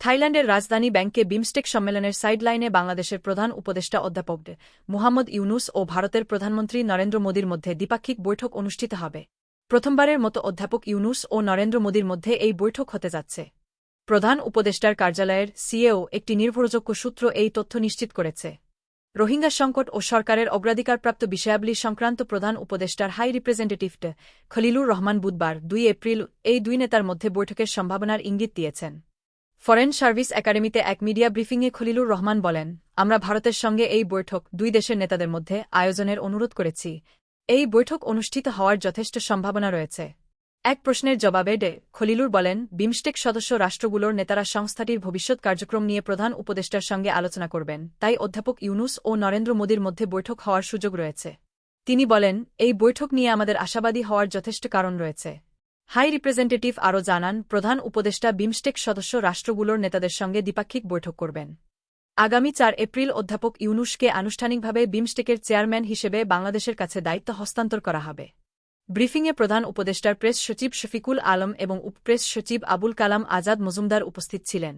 থাইল্যান্ডের রাজধানী ব্যাংকে বিমস্টেক সম্মেলনের সাইডলাইনে বাংলাদেশের প্রধান উপদেষ্টা অধ্যাপক. মুহাম্মদ ইউনুস ও ভারতের প্রধানমন্ত্রী নরেন্দ্র মোদীর মধ্যে দ্বিপাক্ষিক বৈঠক অনুষ্ঠিত হবে। প্রথমবারের মতো অধ্যাপক ইউনুস ও নরেন্দ্র মোদীর মধ্যে এই বৈঠক হতে যাচ্ছে। প্রধান উপদেষ্টার কার্যালয়ের সিএও একটি নির্ভরযোগ্য সূত্র এই তথ্য নিশ্চিত করেছে। রোহিঙ্গা সংকট ও সরকারের অগ্রাধিকারপ্রাপ্ত বিষয়াবলী সংক্রান্ত প্রধান উপদেষ্টার হাই রিপ্রেজেন্টেটিভ খলিলুর রহমান বুধবার দুই এপ্রিল এই দুই নেতার মধ্যে বৈঠকের সম্ভাবনার ইঙ্গিত দিয়েছেন। ফরেন সার্ভিস একাডেমিতে এক মিডিয়া ব্রিফিংয়ে খলিলুর রহমান বলেন, আমরা ভারতের সঙ্গে এই বৈঠক দুই দেশের নেতাদের মধ্যে আয়োজনের অনুরোধ করেছি। এই বৈঠক অনুষ্ঠিত হওয়ার যথেষ্ট সম্ভাবনা রয়েছে। এক প্রশ্নের জবাবে ডে খলিলুর বলেন, বিমস্টেক সদস্য রাষ্ট্রগুলোর নেতারা সংস্থাটির ভবিষ্যৎ কার্যক্রম নিয়ে প্রধান উপদেষ্টার সঙ্গে আলোচনা করবেন। তাই অধ্যাপক ইউনুস ও নরেন্দ্র মোদীর মধ্যে বৈঠক হওয়ার সুযোগ রয়েছে। তিনি বলেন, এই বৈঠক নিয়ে আমাদের আশাবাদী হওয়ার যথেষ্ট কারণ রয়েছে। হাই রিপ্রেজেন্টেটিভ আরও জানান, প্রধান উপদেষ্টা বিমস্টেক সদস্য রাষ্ট্রগুলোর নেতাদের সঙ্গে দ্বিপাক্ষিক বৈঠক করবেন। আগামী চার এপ্রিল অধ্যাপক ইউনুসকে আনুষ্ঠানিকভাবে বিমস্টেকের চেয়ারম্যান হিসেবে বাংলাদেশের কাছে দায়িত্ব হস্তান্তর করা হবে। ব্রিফিংয়ে প্রধান উপদেষ্টার প্রেস সচিব শফিকুল আলম এবং উপপ্রেস সচিব আবুল কালাম আজাদ মজুমদার উপস্থিত ছিলেন।